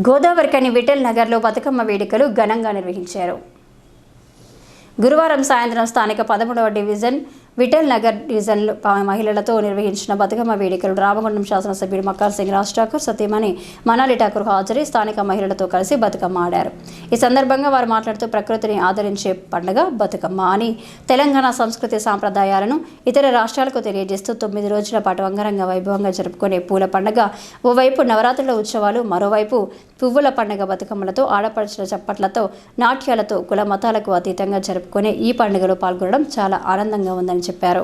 గోదావరికని విఠల్ నగర్లో బతుకమ్మ వేడుకలు ఘనంగా నిర్వహించారు. గురువారం సాయంత్రం స్థానిక పదమూడవ డివిజన్ విఠల్ నగర్ డివిజన్ మహిళలతో నిర్వహించిన బతుకమ్మ వేడుకలు రామగుండం శాసనసభ్యుడు మక్కార్ సింగ్ రాజ్ ఠాకూర్ సతీమణి మనాలి ఠాకూర్ హాజరై స్థానిక మహిళలతో కలిసి బతుకమ్మ ఆడారు. ఈ సందర్భంగా వారు మాట్లాడుతూ ప్రకృతిని ఆదరించే పండుగ బతుకమ్మ అని తెలంగాణ సంస్కృతి సాంప్రదాయాలను ఇతర రాష్ట్రాలకు తెలియజేస్తూ తొమ్మిది రోజుల పాటు అంగరంగ వైభవంగా జరుపుకునే పూల పండుగ ఓవైపు నవరాత్రుల ఉత్సవాలు మరోవైపు పువ్వుల పండుగ బతుకమ్మలతో ఆడపడుచుల చప్పట్లతో నాట్యాలతో కుల మతాలకు అతీతంగా జరుపుకునే ఈ పండుగలో పాల్గొనడం చాలా ఆనందంగా ఉందని చెప్పారు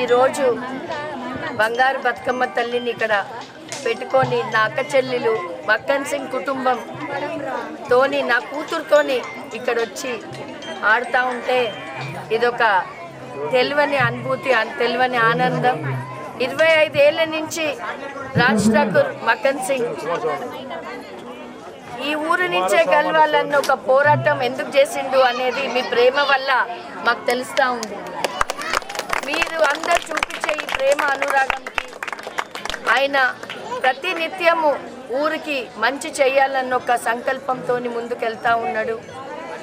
ఈరోజు బంగారు బతుకమ్మ తల్లిని ఇక్కడ పెట్టుకొని నా అక్క చెల్లెలు మక్కన్ సింగ్ కుటుంబం తోని నా కూతురుతోని ఇక్కడ వచ్చి ఆడుతూ ఉంటే ఇదొక తెలివని అనుభూతి తెలివని ఆనందం. ఇరవై ఐదేళ్ళ నుంచి రాజ్ ఠాకూర్ మక్కన్ సింగ్ ఈ ఊరు నుంచే గెలవాలన్న ఒక పోరాటం ఎందుకు చేసిండు అనేది మీ ప్రేమ వల్ల మాకు తెలుస్తూ ఉంది. మీరు అందరు చూపించే ఈ ప్రేమ అనురాగంకి ఆయన ప్రతి నిత్యము ఊరికి మంచి చేయాలన్న ఒక సంకల్పంతో ముందుకెళ్తా ఉన్నాడు.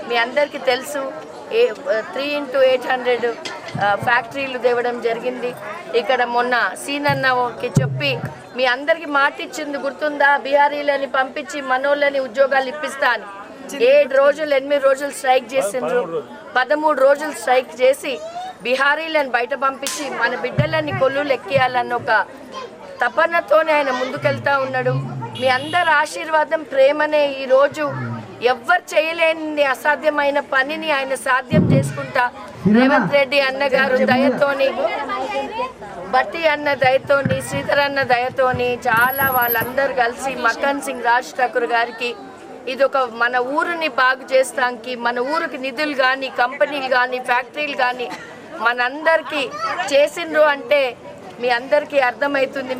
మీ అందరికీ తెలుసు ఏ త్రీ ఇంటూ ఎయిట్ హండ్రెడ్ ఫ్యాక్టరీలు తేవడం జరిగింది. ఇక్కడ మొన్న సీనన్నకి చెప్పి మీ అందరికి మాట ఇచ్చింది గుర్తుందా? బీహారీలని పంపించి మనోళ్ళని ఉద్యోగాలు ఇప్పిస్తా అని ఏడు రోజులు ఎనిమిది రోజులు స్ట్రైక్ చేసిండ్రు. పదమూడు రోజులు స్ట్రైక్ చేసి బీహారీలను బయట పంపించి మన బిడ్డలని కొల్లు ఎక్కియాలన్న ఒక తపనతోనే ఆయన ముందుకెళ్తా ఉన్నాడు. మీ అందరి ఆశీర్వాదం ప్రేమనే ఈరోజు ఎవ్వరు చేయలేని అసాధ్యమైన పనిని ఆయన సాధ్యం చేసుకుంటా. రేవంత్ రెడ్డి అన్నగారు దయతోని బట్టి అన్న దయతోని శ్రీధర్ అన్న దయతోని చాలా వాళ్ళందరూ కలిసి మక్కన్ సింగ్ రాజ్ ఠాకూర్ గారికి ఇది ఒక మన ఊరిని బాగు చేస్తానికి మన ఊరికి నిధులు కానీ కంపెనీలు కానీ ఫ్యాక్టరీలు కానీ మనందరికీ చేసిండ్రు అంటే మీ అందరికీ అర్థమవుతుంది.